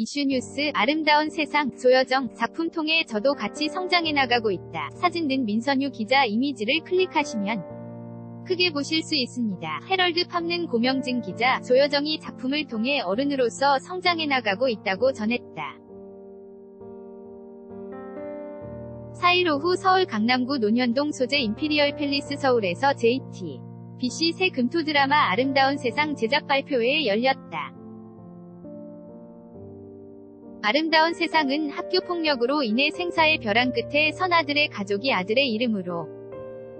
이슈뉴스 아름다운 세상 조여정 작품 통해 저도 같이 성장해 나가고 있다. 사진 든 민선유 기자 이미지를 클릭하시면 크게 보실 수 있습니다. 헤럴드 팝는 고명진 기자 조여정이 작품을 통해 어른으로서 성장해 나가고 있다고 전했다. 4일 오후 서울 강남구 논현동 소재 임피리얼 팰리스 서울에서 JT BC 새 금토 드라마 아름다운 세상 제작 발표회 열렸다. 아름다운 세상은 학교 폭력으로 인해 생사의 벼랑 끝에 선 아들의 가족이 아들의 이름으로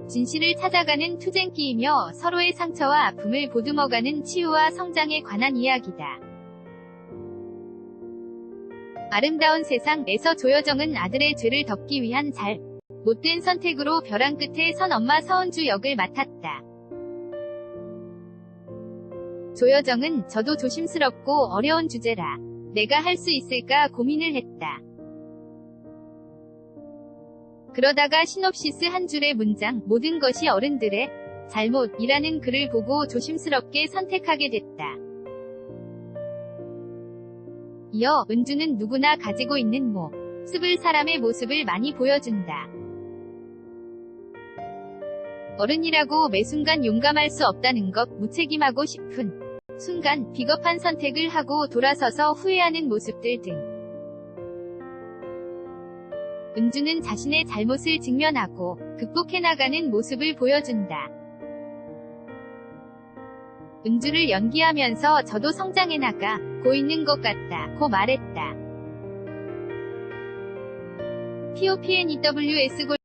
진실을 찾아가는 투쟁기이며 서로의 상처와 아픔을 보듬어가는 치유와 성장에 관한 이야기다. 아름다운 세상에서 조여정은 아들의 죄를 덮기 위한 잘 못된 선택으로 벼랑 끝에 선 엄마 서은주 역을 맡았다. 조여정은 저도 조심스럽고 어려운 주제라 내가 할 수 있을까 고민을 했다. 그러다가 시놉시스 한 줄의 문장 모든 것이 어른들의 잘못이라는 글을 보고 조심스럽게 선택하게 됐다. 이어 은주는 누구나 가지고 있는 모습을 사람의 모습을 많이 보여준다. 어른이라고 매 순간 용감할 수 없다는 것 무책임하고 싶은 순간 비겁한 선택을 하고 돌아서서 후회하는 모습들 등. 은주는 자신의 잘못을 직면하고 극복해 나가는 모습을 보여준다. 은주를 연기하면서 저도 성장해 나가 고 있는 것 같다 고 말했다. POPNEWS